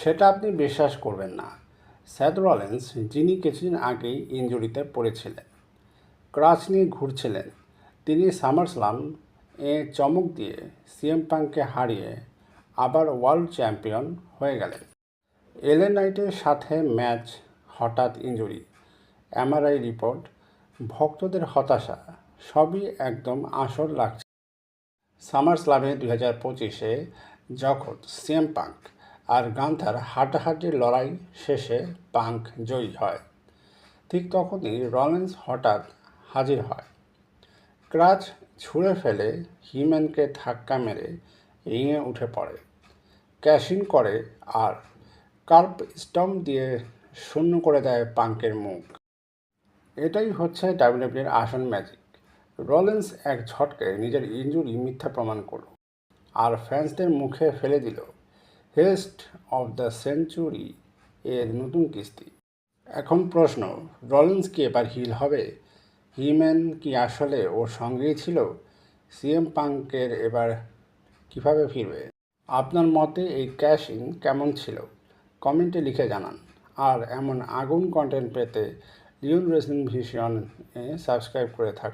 সেটা আপনি বিশ্বাস করবেন না। স্যাথ রলেন্স, যিনি কিছুদিন আগেই ইনজুরিতে পড়েছিলেন, ক্রাচ নিয়ে ঘুরছিলেন, তিনি সামারস্লাম এ চমক দিয়ে সিএম পাংকে হারিয়ে আবার ওয়ার্ল্ড চ্যাম্পিয়ন হয়ে গেলেন। এলে নাইটের সাথে ম্যাচ, হঠাৎ ইনজুরি, এমআরআই রিপোর্ট, ভক্তদের হতাশা, সবই একদম আসর লাগছে। সামার স্লাভে দুই হাজার পঁচিশে যখন সিএম পাঙ্ক আর গান্থার হাড্ডাহাড্ডির লড়াই শেষে পাঙ্ক জয়ী হয়। ঠিক তখনই রলেন্স হঠাৎ হাজির হয়। ক্রাচ ছুঁড়ে ফেলে হিম্যানকে ধাক্কা মেরে রিঙে উঠে পড়ে। ক্যাশিং করে আর কার্প স্টম দিয়ে শূন্য করে দেয় পাঙ্কের মুখ। এটাই হচ্ছে ডাব্লিউডাব্লিউর আসল ম্যাজিক। রলেন্স এক ঝটকে নিজের ইঞ্জুরি মিথ্যা প্রমাণ করল আর ফ্যান্সদের মুখে ফেলে দিল। হেস্ট অফ দ্য সেঞ্চুরি এর নতুন কিস্তি। এখন প্রশ্ন, রলেন্স কি এবার হিল হবে? হিম্যান কি আসলে ওর সঙ্গেই ছিল? সিএম পাঙ্কের এবার কীভাবে ফিরবে? আপনার মতে এই ক্যাশিং কেমন ছিল? কমেন্টে লিখে জানান। আর এমন আগুন কন্টেন্ট পেতে লিওন রেসলিং ভিশন সাবস্ক্রাইব করে থাকুন।